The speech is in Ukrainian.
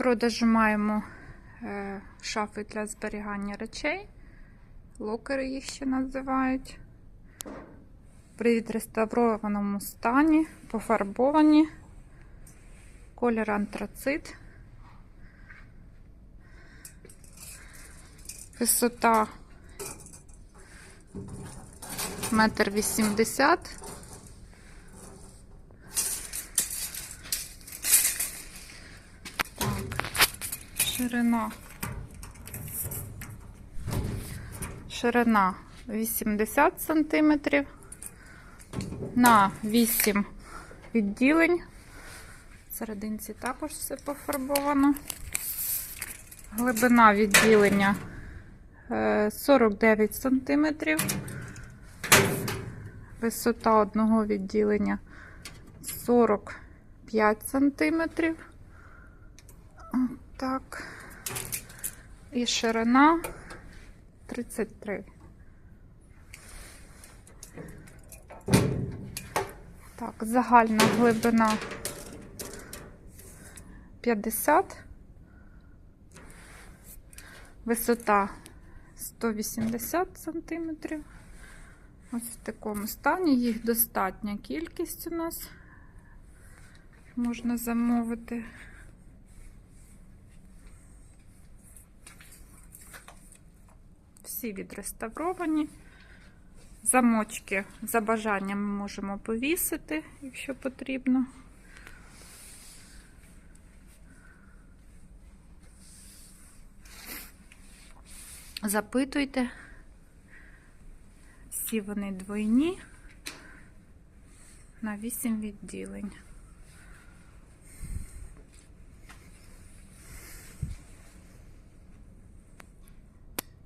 продажу маємо е, шафи для зберігання речей. Локери їх ще називають. При відреставрованому стані, пофарбовані. Колір антрацит. Висота метр вісімдесят. Ширина. Ширина 80 сантиметрів на 8 відділень. Серединці також все пофарбовано. Глибина відділення е, 49 сантиметрів. Висота одного відділення 45 сантиметрів. Так. І ширина 33. Так, загальна глибина 50. Висота 180 сантиметрів. Ось в такому стані. Їх достатня кількість у нас. Можна замовити. Всі відреставровані. Замочки за бажанням ми можемо повісити, якщо потрібно. Запитуйте. Всі вони двойні на 8 відділень.